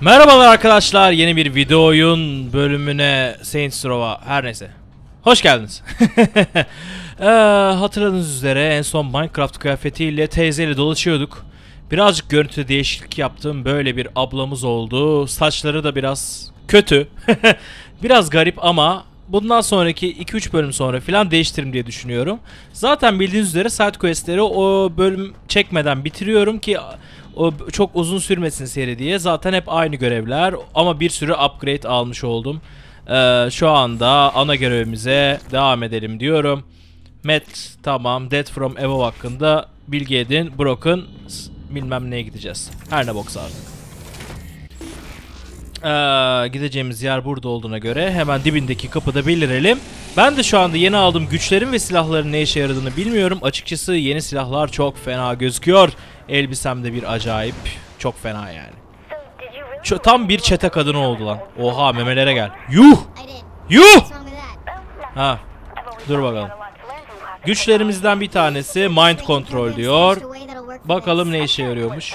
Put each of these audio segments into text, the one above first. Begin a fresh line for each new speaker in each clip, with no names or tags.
Merhabalar arkadaşlar yeni bir video oyun bölümüne Saints Row'a her neyse. Hoş geldiniz. ee, hatırladığınız üzere en son Minecraft kıyafetiyle teyzeyle dolaşıyorduk. Birazcık görüntü değişiklik yaptım. Böyle bir ablamız oldu. Saçları da biraz kötü. biraz garip ama bundan sonraki 2-3 bölüm sonra falan değiştiririm diye düşünüyorum. Zaten bildiğiniz üzere side questleri o bölüm çekmeden bitiriyorum ki o çok uzun sürmesin seri diye. Zaten hep aynı görevler ama bir sürü upgrade almış oldum. Ee, şu anda ana görevimize devam edelim diyorum. Matt tamam. Dead from Evo hakkında bilgi edin. Broken bilmem neye gideceğiz. Her ne boksa artık. Ee, gideceğimiz yer burada olduğuna göre hemen dibindeki kapıda belirelim. Ben de şu anda yeni aldığım güçlerin ve silahların ne işe yaradığını bilmiyorum. Açıkçası yeni silahlar çok fena gözüküyor. Elbisem de bir acayip. Çok fena yani. Şu, tam bir çete kadını oldu lan. Oha memelere gel. Yuh! Yuh! Ha. Dur bakalım. Güçlerimizden bir tanesi mind control diyor. Bakalım ne işe yarıyormuş.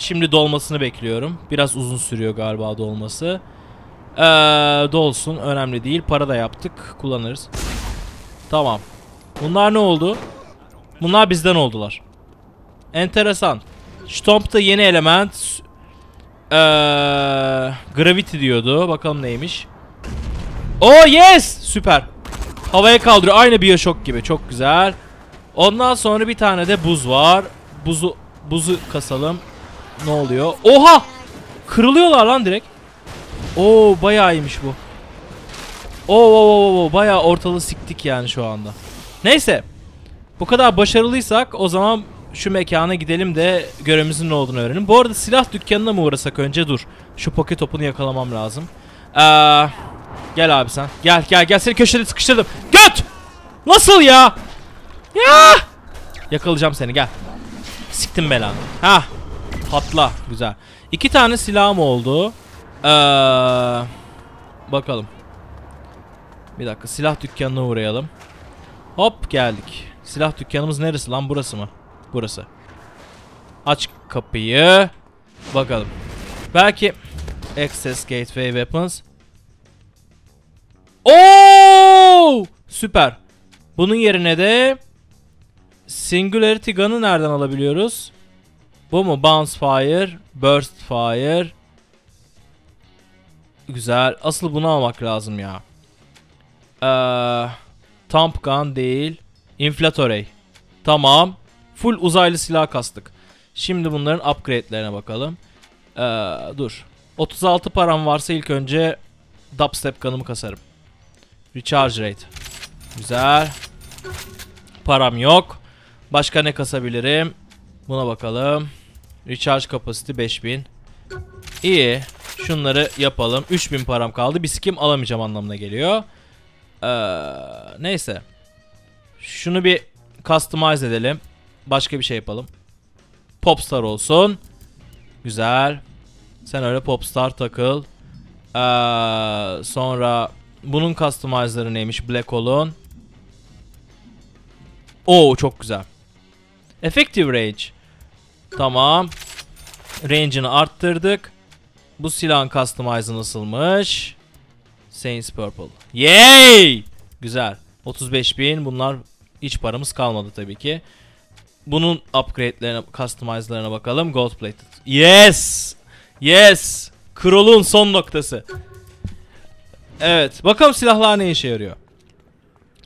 Şimdi dolmasını bekliyorum. Biraz uzun sürüyor galiba dolması. Ee, dolsun. Önemli değil. Para da yaptık. Kullanırız. Tamam. Bunlar ne oldu? Bunlar bizden oldular. Enteresan. Stomp'ta yeni element. Ee, gravity diyordu. Bakalım neymiş. Oh yes! Süper. Havaya kaldırıyor. Aynı Bioshock gibi. Çok güzel. Ondan sonra bir tane de buz var. Buzu buzu kasalım. Ne oluyor? Oha! Kırılıyorlar lan direkt. Oo bayağı iyiymiş bu. Oo, oo, oo, oo, bayağı ortalığı siktik yani şu anda. Neyse. Bu kadar başarılıysak o zaman şu mekana gidelim de görevimizin ne olduğunu öğrenelim. Bu arada silah dükkanına mı uğrasak önce dur. Şu poket topunu yakalamam lazım. Ee, gel abi sen. Gel gel gel seni köşede sıkıştırdım. Göt! Nasıl ya? Ya! Yakalayacağım seni gel. Siktim belanı. Ha. Patla. Güzel. İki tane silahım oldu. Ee, bakalım. Bir dakika silah dükkanına uğrayalım. Hop geldik. Silah dükkanımız neresi lan burası mı? Burası. Aç kapıyı. Bakalım. Belki Access Gateway Weapons. Oo! Süper. Bunun yerine de Singularity Gun'ı nereden alabiliyoruz? Bu mu? Bounce Fire, Burst Fire. Güzel. Asıl bunu almak lazım ya. Ee, Thump Gun değil. Inflatorey. Tamam. Full uzaylı silah kastık. Şimdi bunların upgrade'lerine bakalım. Ee, dur. 36 param varsa ilk önce Dubstep kanımı kasarım. Recharge rate. Güzel. Param yok. Başka ne kasabilirim? Buna bakalım. Recharge capacity 5000. İyi. Şunları yapalım. 3000 param kaldı. Bir skim alamayacağım anlamına geliyor. Ee, neyse. Şunu bir customize edelim. Başka bir şey yapalım. Popstar olsun. Güzel. Sen öyle popstar takıl. Ee, sonra bunun customize'ları neymiş? Black Hall'un. Oo çok güzel. Effective range. Tamam. Range'ini arttırdık. Bu silahın customize'ı nasılmış? Saints Purple. Yay! Güzel. 35.000 bunlar hiç paramız kalmadı tabii ki. Bunun upgrade'lerine, customize'larına bakalım. Gold plated. Yes! Yes! Krolun son noktası. Evet. Bakalım silahlar ne işe yarıyor.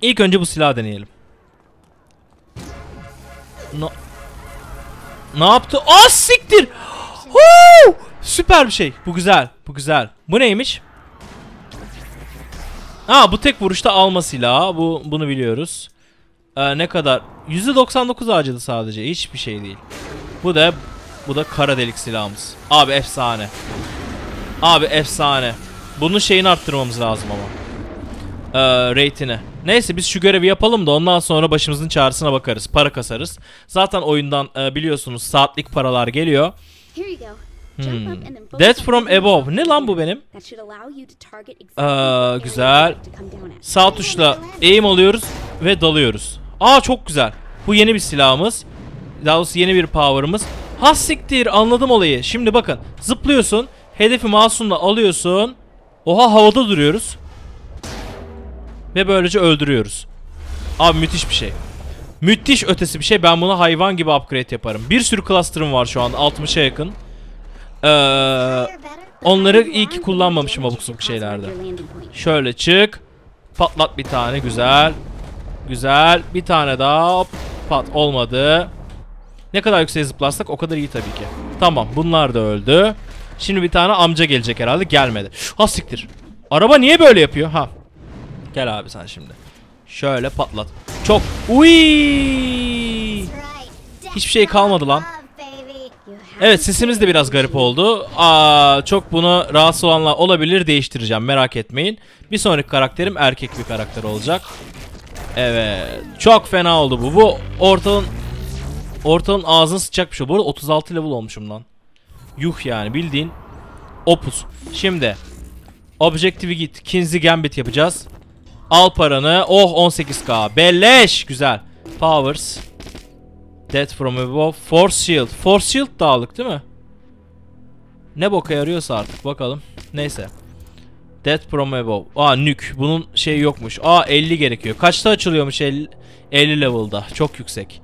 İlk önce bu silahı deneyelim. No. Ne yaptı? Aa siktir! Huu! Süper bir şey. Bu güzel. Bu güzel. Bu neymiş? Ha bu tek vuruşta alma silahı. Bu bunu biliyoruz. Ee, ne kadar? %99 harcadı sadece. Hiçbir şey değil. Bu da bu da kara delik silahımız. Abi efsane. Abi efsane. Bunun şeyini arttırmamız lazım ama. Ee, rate'ini. Neyse biz şu görevi yapalım da ondan sonra başımızın çağrısına bakarız. Para kasarız. Zaten oyundan e, biliyorsunuz saatlik paralar geliyor. Hmm. Death from above. Ne lan bu benim? Ee, güzel. Sağ tuşla aim alıyoruz ve dalıyoruz. Aa çok güzel. Bu yeni bir silahımız. Daha doğrusu yeni bir power'ımız. Ha siktir anladım olayı. Şimdi bakın zıplıyorsun. Hedefi mouse'unla alıyorsun. Oha havada duruyoruz. Ve böylece öldürüyoruz. Abi müthiş bir şey. Müthiş ötesi bir şey. Ben buna hayvan gibi upgrade yaparım. Bir sürü cluster'ım var şu anda 60'a yakın. Ee, onları iyi ki kullanmamışım abuk sabuk şeylerde. Şöyle çık. Patlat bir tane güzel. Güzel. Bir tane daha. Pat olmadı. Ne kadar yükseğe zıplarsak o kadar iyi tabii ki. Tamam bunlar da öldü. Şimdi bir tane amca gelecek herhalde. Gelmedi. Ha siktir. Araba niye böyle yapıyor? Ha. Gel abi sen şimdi. Şöyle patlat. Çok. Uy! Hiçbir şey kalmadı lan. Evet sesimiz de biraz garip oldu. Aa, çok bunu rahatsız olanlar olabilir değiştireceğim merak etmeyin. Bir sonraki karakterim erkek bir karakter olacak. Evet. Çok fena oldu bu. Bu ortalığın ortalığın ağzını sıçacak bir şey. Bu arada 36 level olmuşum lan. Yuh yani bildiğin opus. Şimdi Objective'i git. Kinsey Gambit yapacağız. Al paranı. Oh 18k. Belleş. Güzel. Powers. Death from above. Force shield. Force shield da aldık değil mi? Ne boka yarıyorsa artık bakalım. Neyse. Death from above. Aa nuke. Bunun şeyi yokmuş. Aa 50 gerekiyor. Kaçta açılıyormuş 50, 50 level'da. Çok yüksek.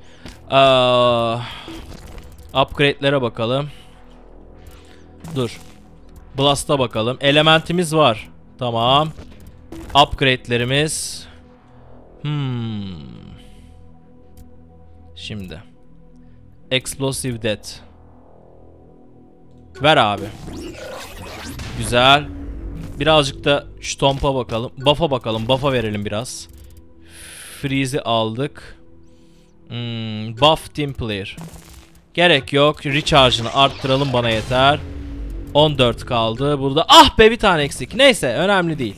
Aa, upgrade'lere bakalım. Dur. Blast'a bakalım. Elementimiz var. Tamam. Upgrade'lerimiz. Hmm. Şimdi. Explosive Death. Ver abi. Güzel. Birazcık da Stomp'a bakalım. Buff'a bakalım. Buff'a verelim biraz. Freeze'i aldık. Hmm, buff Team Player. Gerek yok. Recharge'ını arttıralım bana yeter. 14 kaldı. Burada ah be bir tane eksik. Neyse önemli değil.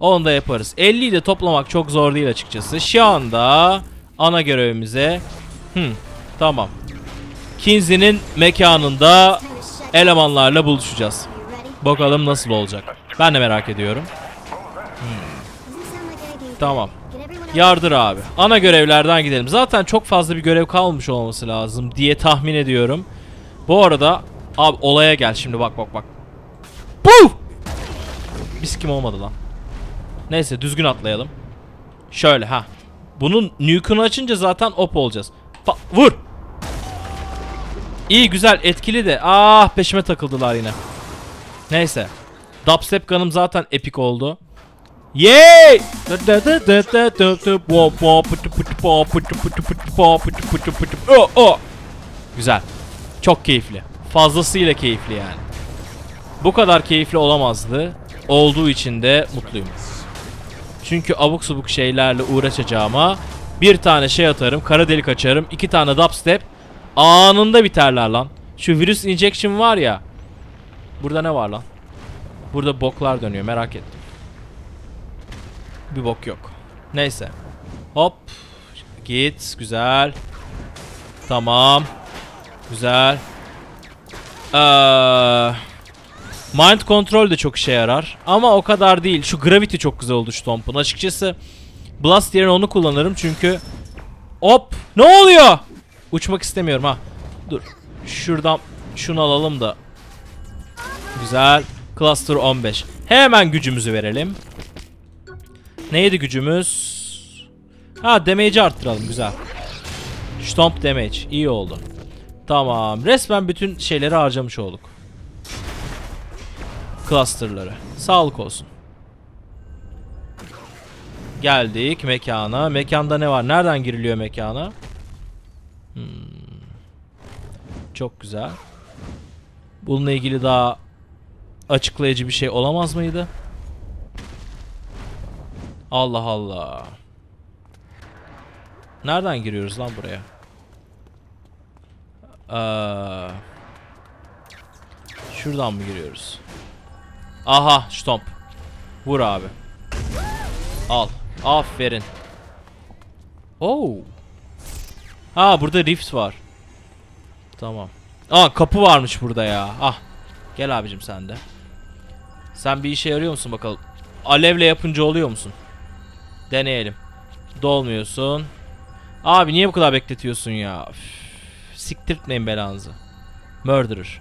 Onu da yaparız. 50'yi de toplamak çok zor değil açıkçası. Şu anda ana görevimize hmm, tamam. Kinsey'nin mekanında elemanlarla buluşacağız. Bakalım nasıl olacak. Ben de merak ediyorum. Tamam. Yardır abi. Ana görevlerden gidelim. Zaten çok fazla bir görev kalmış olması lazım diye tahmin ediyorum. Bu arada abi olaya gel şimdi bak bak bak. Puf! Biz kim olmadı lan. Neyse düzgün atlayalım. Şöyle ha. Bunun nuke'unu açınca zaten op olacağız. Pa vur. İyi güzel etkili de. Ah peşime takıldılar yine. Neyse. Dubstep gun'ım zaten epik oldu. Yay! Oh, oh. Güzel. Çok keyifli. Fazlasıyla keyifli yani. Bu kadar keyifli olamazdı. Olduğu için de mutluyum. Çünkü abuk subuk şeylerle uğraşacağıma bir tane şey atarım, kara delik açarım, iki tane dubstep anında biterler lan. Şu virüs injection var ya. Burada ne var lan? Burada boklar dönüyor merak ettim. Bir bok yok. Neyse. Hop. Git. Güzel. Tamam. Güzel. Ee, mind control de çok işe yarar. Ama o kadar değil. Şu gravity çok güzel oldu Stomp'un. Açıkçası Blast yerine onu kullanırım çünkü Hop! Ne oluyor? Uçmak istemiyorum ha. Dur. Şuradan şunu alalım da. Güzel. Cluster 15. Hemen gücümüzü verelim. Neydi gücümüz? Ha damage'i arttıralım güzel. Stomp damage iyi oldu. Tamam resmen bütün şeyleri harcamış olduk. Cluster'ları. Sağlık olsun. Geldik mekana. Mekanda ne var? Nereden giriliyor mekana? Hmm. Çok güzel. Bununla ilgili daha açıklayıcı bir şey olamaz mıydı? Allah Allah. Nereden giriyoruz lan buraya? Ee, şuradan mı giriyoruz? Aha, stomp. Vur abi. Al. Aferin. Oo. Ha burada rift var. Tamam. Aa kapı varmış burada ya. Ah. Gel abicim sen de. Sen bir işe yarıyor musun bakalım? Alevle yapınca oluyor musun? Deneyelim. Dolmuyorsun. Abi niye bu kadar bekletiyorsun ya? Üf, siktirtmeyin belanızı. Murderer.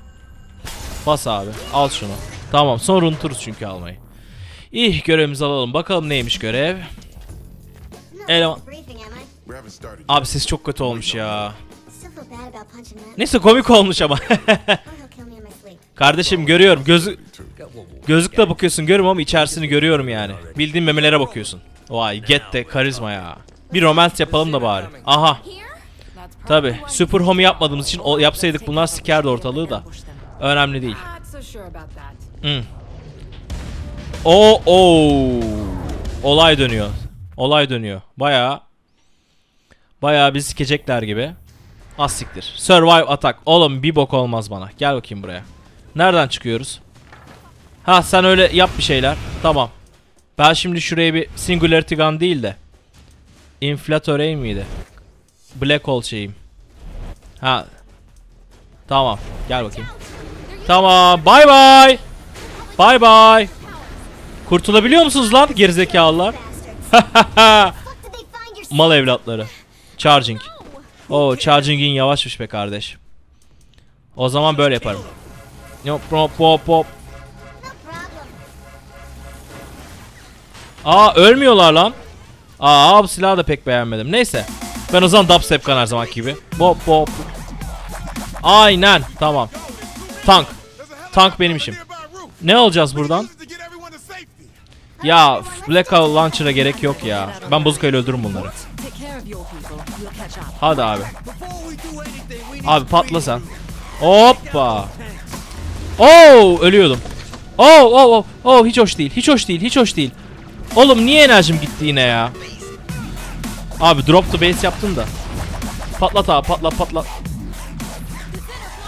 Bas abi. Al şunu. Tamam sonra unuturuz çünkü almayı. İyi görevimizi alalım. Bakalım neymiş görev. Eleman. Abi ses çok kötü olmuş ya. Neyse komik olmuş ama. Kardeşim görüyorum. Gözü gözlükle bakıyorsun görüyorum ama içerisini görüyorum yani. Bildiğin memelere bakıyorsun. Vay get de karizma ya. Bir romans yapalım da bari. Aha. Tabi Super Home yapmadığımız için o, yapsaydık bunlar sikerdi ortalığı da. Önemli değil. Hmm. O o olay dönüyor. Olay dönüyor. Bayağı bayağı bir sikecekler gibi. Az. Survive attack. Oğlum bir bok olmaz bana. Gel bakayım buraya. Nereden çıkıyoruz? Ha sen öyle yap bir şeyler. Tamam. Ben şimdi şuraya bir singularity gun değil de inflator aim miydi? Black hole şeyim. Ha. Tamam. Gel bakayım. Tamam. Bye bye. Bye bye. Kurtulabiliyor musunuz lan gerizekalılar? Mal evlatları. Charging. Oo charging'in yavaşmış be kardeş. O zaman böyle yaparım. Hop hop hop hop. Aa ölmüyorlar lan. Aa bu silahı da pek beğenmedim. Neyse. Ben o zaman dubstep kan her zaman gibi. Hop hop. Aynen. Tamam. Tank. Tank benim işim. Ne alacağız buradan? Ya Black Hole Launcher'a gerek yok ya. Ben bozukayla öldürürüm bunları. Hadi abi. Abi patla sen. Hoppa. Oo ölüyordum. Oo oo oo oo hiç hoş değil. Hiç hoş değil. Hiç hoş değil. Oğlum niye enerjim gitti yine ya? Abi drop the base yaptım da. Patlat abi patlat patlat.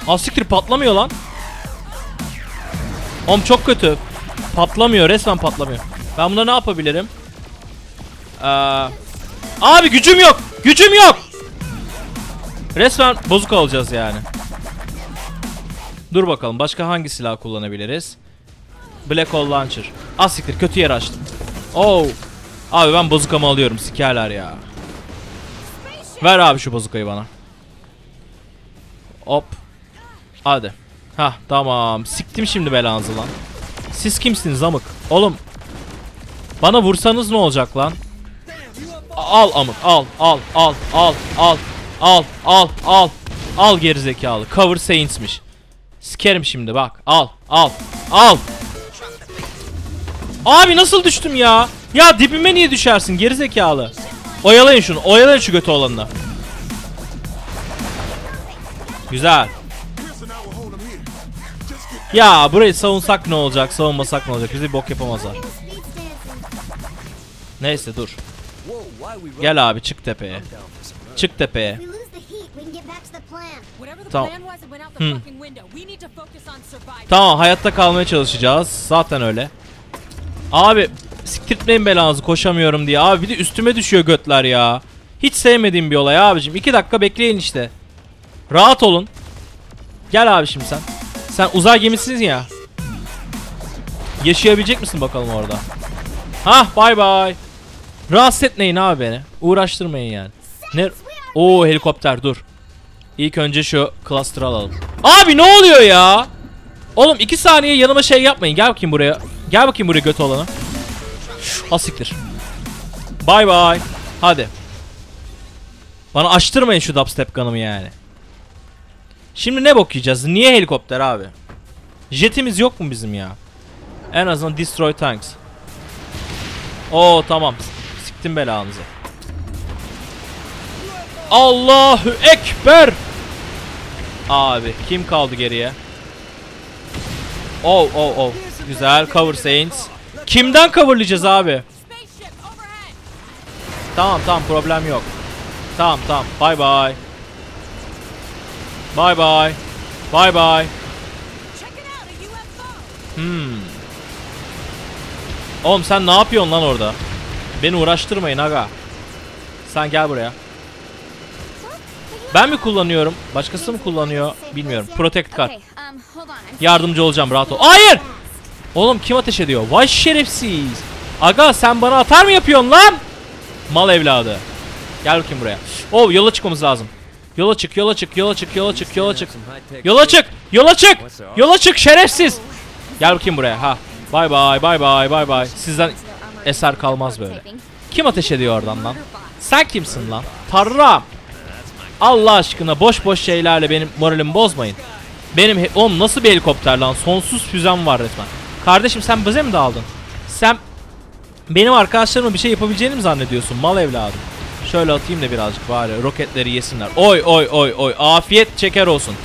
Aa siktir patlamıyor lan. Oğlum çok kötü. Patlamıyor resmen patlamıyor. Ben bunda ne yapabilirim? Ee, abi gücüm yok. Gücüm yok. Resmen bozuk alacağız yani. Dur bakalım başka hangi silah kullanabiliriz? Black Hole Launcher. Az siktir kötü yer açtım. Oo. Abi ben bozukamı alıyorum sikerler ya. Ver abi şu bozukayı bana. Hop. Hadi. Hah tamam. Siktim şimdi belanızı lan. Siz kimsiniz amık? Oğlum. Bana vursanız ne olacak lan? Al amık al al al al al al al al al gerizekalı cover saints'miş. Sikerim şimdi bak al al al. Abi nasıl düştüm ya? Ya dibime niye düşersin gerizekalı? Oyalayın şunu oyalayın şu götü olanını. Güzel. Ya burayı savunsak ne olacak savunmasak ne olacak bizi bok yapamazlar. Neyse dur. Gel abi çık tepeye. Çık tepeye. Tamam. Hmm. Tamam hayatta kalmaya çalışacağız. Zaten öyle. Abi siktirtmeyin belanızı koşamıyorum diye. Abi bir de üstüme düşüyor götler ya. Hiç sevmediğim bir olay abicim. 2 dakika bekleyin işte. Rahat olun. Gel abi şimdi sen. Sen uzay gemisiniz ya. Yaşayabilecek misin bakalım orada? Hah bay bay. Rahatsız etmeyin abi beni. Uğraştırmayın yani. Ne? Oo helikopter dur. İlk önce şu cluster alalım. Abi ne oluyor ya? Oğlum iki saniye yanıma şey yapmayın. Gel bakayım buraya. Gel bakayım buraya göt olanı. Ha siktir. Bay bay. Hadi. Bana açtırmayın şu dubstep gun'ımı yani. Şimdi ne yiyeceğiz? Niye helikopter abi? Jetimiz yok mu bizim ya? En azından destroy tanks. Oo tamam. Siktim belanızı. Allahu Ekber. Abi kim kaldı geriye? Oh oh oh. Güzel cover Saints. Kimden coverlayacağız abi? Tamam tamam problem yok. Tamam tamam. Bye bye. Bye bye. Bye bye. Hmm. Oğlum sen ne yapıyorsun lan orada? Beni uğraştırmayın aga. Sen gel buraya. Ben mi kullanıyorum? Başkası mı kullanıyor? Bilmiyorum. Protect card.
Um,
Yardımcı olacağım rahat ol. Hayır! Oğlum kim ateş ediyor? Vay şerefsiz. Aga sen bana atar mı yapıyorsun lan? Mal evladı. Gel bakayım buraya. Oh yola çıkmamız lazım. Yola çık, yola çık, yola çık, yola çık, yola çık. Yola çık, yola çık. Yola çık şerefsiz. Gel bakayım buraya. Ha. Bay bay, bay bay, bay bay. Sizden eser kalmaz böyle. Kim ateş ediyor oradan lan? Sen kimsin lan? Tarram. Allah aşkına boş boş şeylerle benim moralimi bozmayın. Benim oğlum nasıl bir helikopter lan? Sonsuz füzem var resmen. Kardeşim sen bize mi daldın? Sen benim arkadaşlarıma bir şey yapabileceğini mi zannediyorsun? Mal evladım. Şöyle atayım da birazcık bari roketleri yesinler. Oy oy oy oy. Afiyet şeker olsun.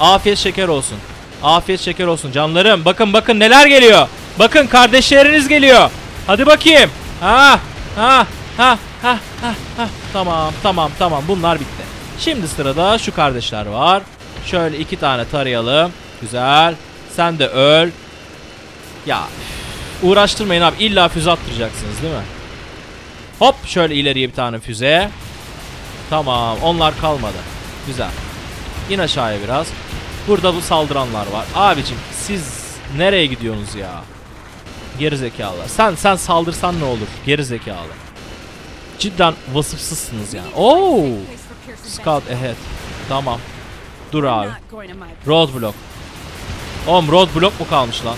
Afiyet şeker olsun. Afiyet şeker olsun canlarım. Bakın bakın neler geliyor. Bakın kardeşleriniz geliyor. Hadi bakayım. Ha ha ha ha ha ha. Tamam tamam tamam bunlar bitti. Şimdi sırada şu kardeşler var. Şöyle iki tane tarayalım. Güzel. Sen de öl. Ya uğraştırmayın abi. İlla füze attıracaksınız değil mi? Hop şöyle ileriye bir tane füze. Tamam onlar kalmadı. Güzel. İn aşağıya biraz. Burada bu saldıranlar var. Abicim siz nereye gidiyorsunuz ya? Geri zekalılar. Sen sen saldırsan ne olur? Geri zekalı. Cidden vasıfsızsınız yani. Oo! Scout ahead. Tamam. Dur abi. Roadblock. Oğlum roadblock mu kalmış lan?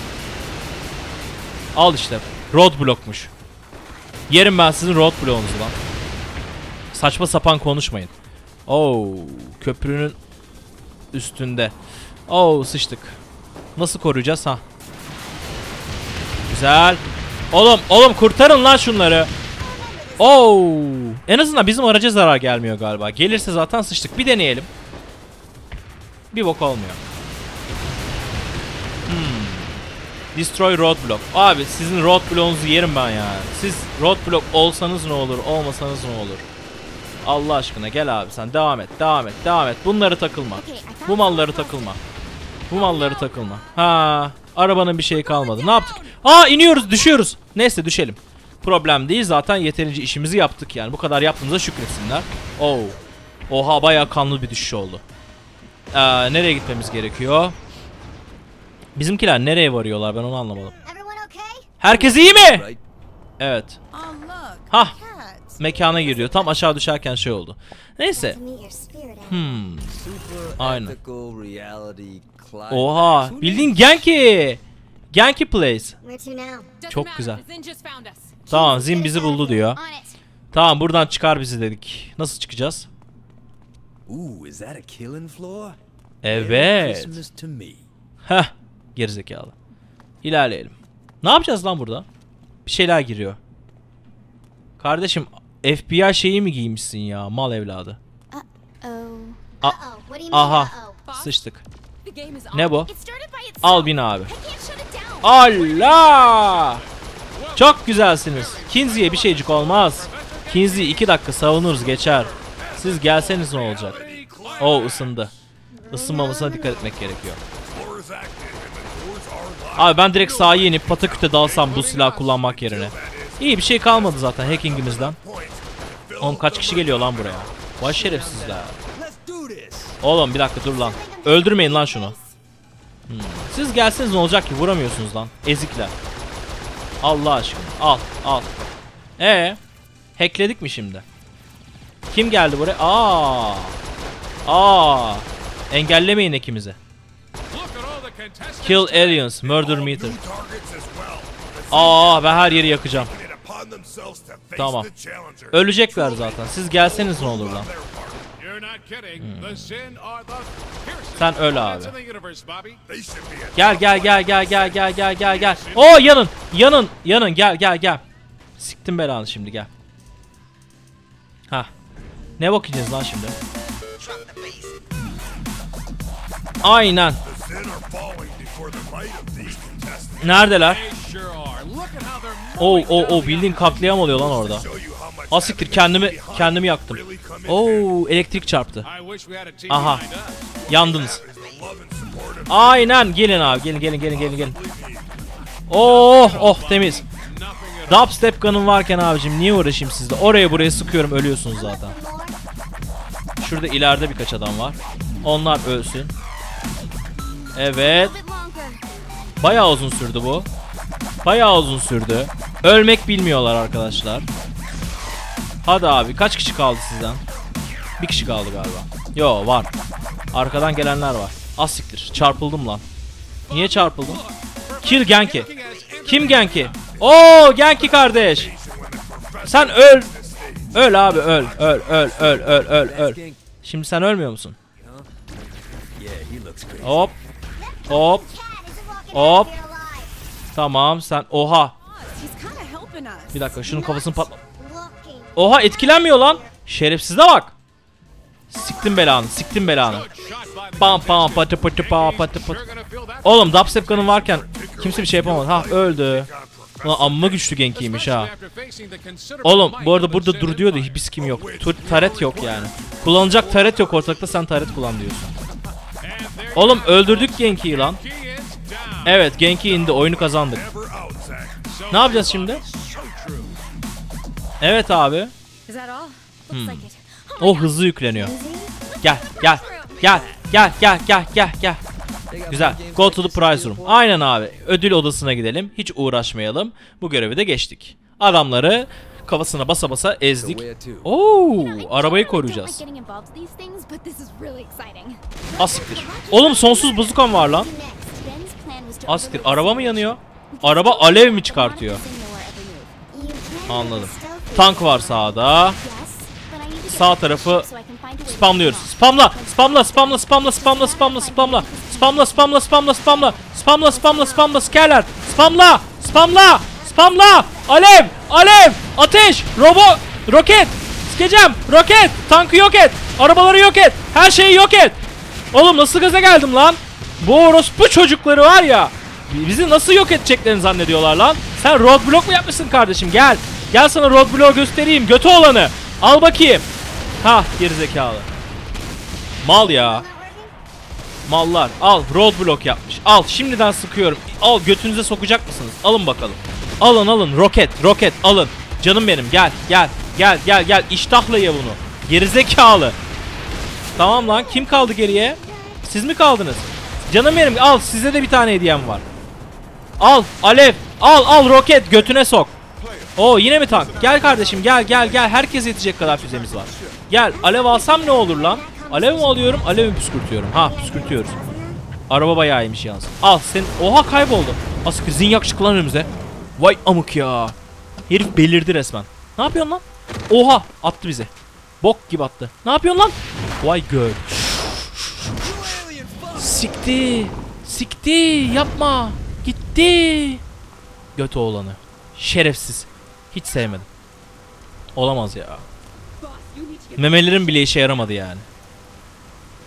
Al işte. Roadblockmuş. Yerim ben sizin roadblock'unuzu lan. Saçma sapan konuşmayın. Oo, köprünün üstünde. Oo, sıçtık. Nasıl koruyacağız ha? Güzel. Oğlum, oğlum kurtarın lan şunları. Oo, en azından bizim araca zarar gelmiyor galiba. Gelirse zaten sıçtık. Bir deneyelim. Bir bok olmuyor. Hmm. Destroy roadblock. Abi sizin roadblock'unuzu yerim ben ya. Siz roadblock olsanız ne olur, olmasanız ne olur? Allah aşkına gel abi sen devam et, devam et, devam et. Bunları takılma. Bu malları takılma. Bu malları takılma. Ha, arabanın bir şeyi kalmadı. Ne yaptık? Aa iniyoruz, düşüyoruz. Neyse düşelim. Problem değil zaten yeterince işimizi yaptık yani. Bu kadar yaptığımıza şükretsinler. Oo. Oha bayağı kanlı bir düşüş oldu. Ee, nereye gitmemiz gerekiyor? Bizimkiler nereye varıyorlar ben onu anlamadım. Herkes iyi mi? Evet. Hah. Mekana giriyor. Tam aşağı düşerken şey oldu. Neyse. Hmm. Aynen. Oha. Bildiğin Genki. Genki Place. Çok güzel. Tamam Zin bizi buldu diyor. Tamam buradan çıkar bizi dedik. Nasıl çıkacağız? Evet. Heh. Gerizekalı. İlerleyelim. Ne yapacağız lan burada? Bir şeyler giriyor. Kardeşim FBI şeyi mi giymişsin ya mal evladı?
Oh.
A-
Uh-oh. What do you mean,
Aha. Sıçtık. Ne bu? Al bin abi. Allah! Çok güzelsiniz. Kinsey'e bir şeycik olmaz. Kinsey 2 dakika savunuruz geçer. Siz gelseniz ne olacak? O ısındı. Isınmamasına dikkat etmek gerekiyor. Abi ben direkt sahaya inip pataküte dalsam bu silah kullanmak yerine. İyi bir şey kalmadı zaten hackingimizden. Oğlum kaç kişi geliyor lan buraya? Vay şerefsizler. Oğlum bir dakika dur lan. Öldürmeyin lan şunu. Hmm. Siz gelseniz ne olacak ki? Vuramıyorsunuz lan. Ezikler. Allah aşkına. Al al. Ee, hackledik mi şimdi? Kim geldi buraya? Aa. Aa. Engellemeyin ekimizi. Kill aliens, murder meter. Aa ben her yeri yakacağım. Tamam. Ölecekler zaten. Siz gelseniz ne olur lan?
Fiercest
Sen öl abi. Gel gel gel gel gel gel gel gel gel. Oo yanın. Yanın. Yanın gel gel gel. Siktim belanı şimdi gel. Ha. Ne bakacağız lan şimdi? Aynen. Neredeler?
Oo oh,
oo
oh,
oh,
oh,
oh,
oh
bildiğin katliam oluyor lan orada. Asiktir kendimi kendimi yaktım. Oo elektrik çarptı. Aha. Yandınız. Aynen gelin abi gelin gelin gelin gelin gelin. Oh oh temiz. Dubstep gun'ım varken abicim niye uğraşayım sizle? Oraya buraya sıkıyorum ölüyorsunuz zaten. Şurada ileride birkaç adam var. Onlar ölsün. Evet. Bayağı uzun sürdü bu. Bayağı uzun sürdü. Ölmek bilmiyorlar arkadaşlar. Hadi abi kaç kişi kaldı sizden? Bir kişi kaldı galiba. Yo var. Arkadan gelenler var. Az siktir. Çarpıldım lan. Niye çarpıldım? Kill Genki. Kim Genki? Oo Genki kardeş. Sen öl. Öl abi öl. Öl öl öl öl öl öl. Şimdi sen ölmüyor musun? Hop. Hop. Hop. Tamam sen oha. Bir dakika şunun kafasını patla. Oha etkilenmiyor lan. Şerefsize bak. Siktim belanı, siktim belanı. Pam pam patı patı pa patı patı. Oğlum dubstep gun'un varken kimse bir şey yapamadı. Ha öldü. Ulan amma güçlü genkiymiş ha. Oğlum bu arada burada dur diyor da hiçbir kim yok. Taret yok yani. Kullanılacak taret yok ortalıkta sen taret kullan diyorsun. Oğlum öldürdük Genki'yi lan. Evet Genki indi oyunu kazandık. Ne yapacağız şimdi? Evet abi. Hmm.
İt.
O hızlı yükleniyor. Gel gel gel gel gel gel gel gel. Güzel. Go to the prize room. Aynen abi. Ödül odasına gidelim. Hiç uğraşmayalım. Bu görevi de geçtik. Adamları kafasına basa basa ezdik. Oo, arabayı koruyacağız. Asiktir. Oğlum sonsuz bazukam var lan.
Overlook
Araba mı yanıyor? Araba alev mi çıkartıyor? Anladım. Tank var sağda. Sağ tarafı Spamlıyoruz. Spamla, spamla, spamla, spamla, spamla, spamla, spamla. Spamla, spamla, spamla, spamla. Spamla, spamla, spamla, skerler. Spamla, spamla, spamla. Alev, alev, ateş, robo, roket. Sikeceğim, roket. Tankı yok et. Arabaları yok et. Her şeyi yok et. Oğlum nasıl gaza geldim lan? Bu orospu çocukları var ya. Bizi nasıl yok edeceklerini zannediyorlar lan? Sen roadblock mu yapmışsın kardeşim? Gel. Gel sana roadblock göstereyim. Götü olanı. Al bakayım. Ha gerizekalı. Mal ya. Mallar. Al roadblock yapmış. Al şimdiden sıkıyorum. Al götünüze sokacak mısınız? Alın bakalım. Alın alın roket roket alın. Canım benim gel gel gel gel gel iştahla ye bunu. Gerizekalı. Tamam lan kim kaldı geriye? Siz mi kaldınız? Canım benim al size de bir tane hediyem var. Al alev al al roket götüne sok. Oo yine mi tank? Gel kardeşim gel gel gel herkes yetecek kadar füzemiz var. Gel alev alsam ne olur lan? Alev mi alıyorum alev mi püskürtüyorum? Ha püskürtüyoruz. Araba bayağı iyiymiş yalnız. Al sen oha kayboldu. Aslında zinyak çıktı lan önümüze. Vay amık ya. Herif belirdi resmen. Ne yapıyorsun lan? Oha attı bize. Bok gibi attı. Ne yapıyorsun lan? Vay gör. Sikti. Sikti. Yapma. Gitti. Göt oğlanı. Şerefsiz. Hiç sevmedim. Olamaz ya. Memelerim bile işe yaramadı yani.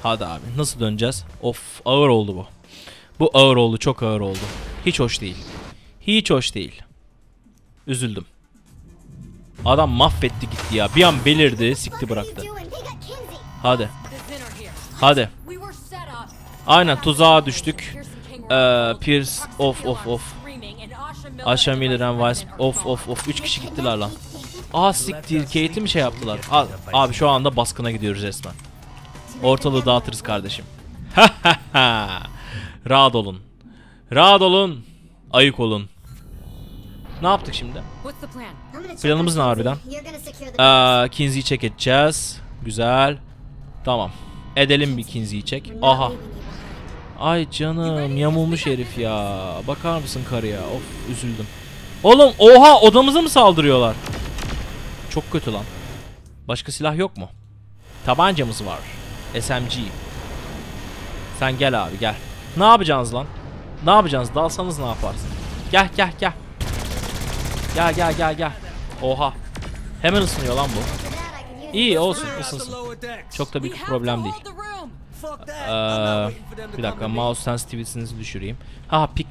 Hadi abi nasıl döneceğiz? Of ağır oldu bu. Bu ağır oldu çok ağır oldu. Hiç hoş değil. Hiç hoş değil. Üzüldüm. Adam mahvetti gitti ya. Bir an belirdi sikti bıraktı. Hadi. Hadi. Aynen tuzağa düştük. Ee, Pierce of of of.
Asha Miller and are
of of of 3 kişi gittiler lan. Aa siktir Kate'i mi şey yaptılar? A- abi şu anda baskına gidiyoruz resmen. Ortalığı dağıtırız kardeşim. Rahat olun. Rahat olun. Ayık olun. Ne yaptık şimdi? Planımız ne harbiden? Ee, Kinsey'i çek edeceğiz. Güzel. Tamam. Edelim bir Kinsey'i çek. Aha. Ay canım yamulmuş herif ya. Bakar mısın karıya? Of üzüldüm. Oğlum oha odamıza mı saldırıyorlar? Çok kötü lan. Başka silah yok mu? Tabancamız var. SMG. Sen gel abi gel. Ne yapacaksınız lan? Ne yapacaksınız? Dalsanız ne yaparsın? Gel gel gel. Gel gel gel gel. Oha. Hemen ısınıyor lan bu. İyi olsun ısınsın. Çok da büyük problem değil. Ee, bir dakika mouse sensitivity'nizi düşüreyim. Ha pik.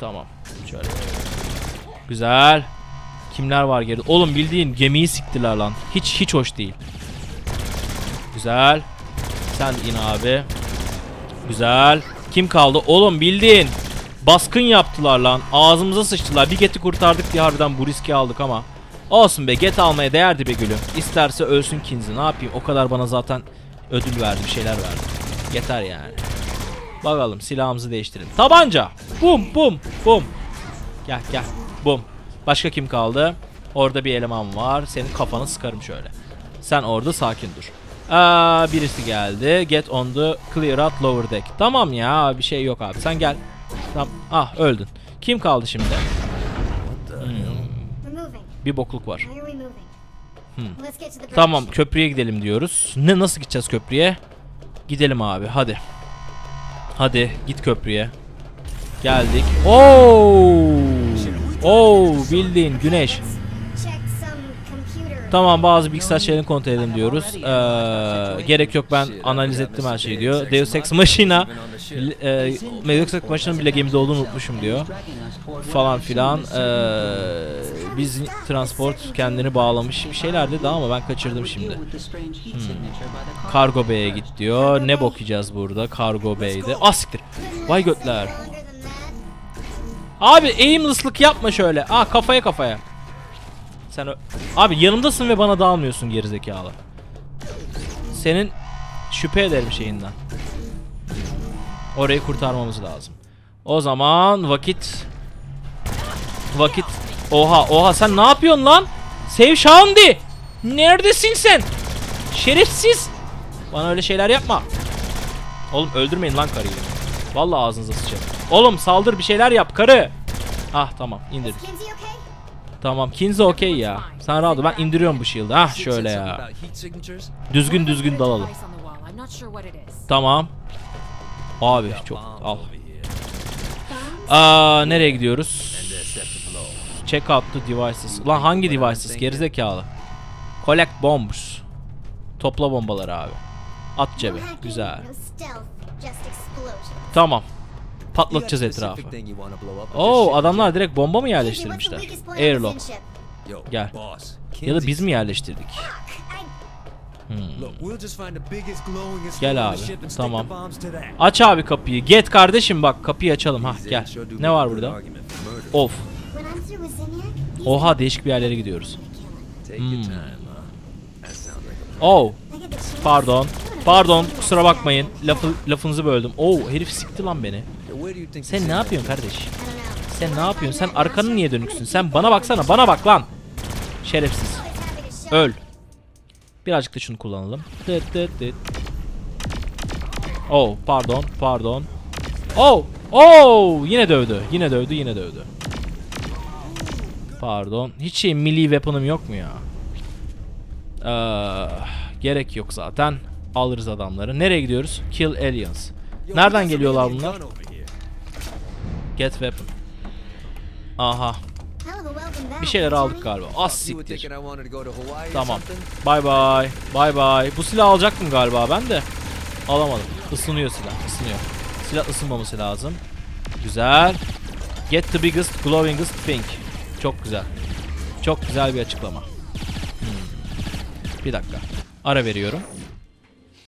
Tamam. Şöyle. Güzel. Kimler var geride? Oğlum bildiğin gemiyi siktiler lan. Hiç hiç hoş değil. Güzel. Sen in abi. Güzel. Kim kaldı? Oğlum bildiğin baskın yaptılar lan. Ağzımıza sıçtılar. Bir geti kurtardık diye harbiden bu riski aldık ama. Olsun be get almaya değerdi be gülüm. İsterse ölsün Kinsey ne yapayım o kadar bana zaten ödül verdi bir şeyler verdi. Yeter yani. Bakalım silahımızı değiştirin. Tabanca. Bum bum bum. Gel gel. Bum. Başka kim kaldı? Orada bir eleman var. Senin kafanı sıkarım şöyle. Sen orada sakin dur. Aa, birisi geldi. Get on the clear out lower deck. Tamam ya bir şey yok abi. Sen gel. Tamam. Ah öldün. Kim kaldı şimdi?
Removing.
Bir bokluk var.
Bridge.
Tamam köprüye gidelim diyoruz. Ne nasıl gideceğiz köprüye? Gidelim abi hadi. Hadi git köprüye. Geldik. Oo! Oo bildiğin güneş. Tamam bazı bilgisayar şeylerini kontrol edelim diyoruz. Ee, gerek yok ben analiz ettim her şeyi diyor. Deus Ex Machina e, Ex Machina'nın bile gemide olduğunu unutmuşum diyor. Falan filan. Ee, biz transport kendini bağlamış bir şeyler dedi ama ben kaçırdım şimdi. Kargo Bey'e git diyor. Ne bok yiyeceğiz burada Kargo Bey'de. Ah siktir. Vay götler. Abi aimless'lık yapma şöyle. Aa kafaya kafaya. Sen Abi yanımdasın ve bana dalmıyorsun gerizekalı. Senin şüphe ederim şeyinden. Orayı kurtarmamız lazım. O zaman vakit vakit Oha oha sen ne yapıyorsun lan? Sev Şahandi. Neredesin sen? Şerefsiz. Bana öyle şeyler yapma. Oğlum öldürmeyin lan karıyı. Vallahi ağzınıza sıçarım. Oğlum saldır bir şeyler yap karı. Ah tamam indirdik. Tamam Kinsey okey ya. Sen rahat ol ben indiriyorum bu shield'ı. Ah şöyle ya. Düzgün düzgün dalalım. Tamam. Abi çok al. Aa nereye gidiyoruz? Check out the devices. Lan hangi devices? Gerizekalı. Collect bombs. Topla bombaları abi. At cebe. Güzel. Tamam. Patlatacağız etrafı. Oo adamlar direkt bomba mı yerleştirmişler? Airlock. Gel. Ya da biz mi yerleştirdik? Gel abi, tamam. Aç abi kapıyı. Get kardeşim bak kapıyı açalım. Ha gel. Ne var burada? Of. Oha değişik bir yerlere gidiyoruz. Oh.
The chance.
Pardon. Pardon kusura bakmayın. Lafı, lafınızı böldüm. Oo herif sikti lan beni. Sen ne yapıyorsun kardeş? Sen ne yapıyorsun? Sen arkanı niye dönüksün? Sen bana baksana. Bana bak lan. Şerefsiz. Öl. Birazcık da şunu kullanalım. Tıt tıt tıt. Oh pardon pardon. Oh oh yine dövdü. Yine dövdü yine dövdü. Pardon. Hiç şey milli weapon'ım yok mu ya? Ee, gerek yok zaten. Alırız adamları. Nereye gidiyoruz? Kill aliens. Nereden geliyorlar bunlar? Get weapon. Aha. Bir şeyler aldık galiba. Az siktir. Tamam. Bye bye. Bye bye. Bu silah alacaktım galiba ben de. Alamadım. Isınıyor silah. Isınıyor. Silah ısınmaması lazım. Güzel. Get the biggest glowingest thing. Çok güzel. Çok güzel bir açıklama. Hmm. Bir dakika. Ara veriyorum.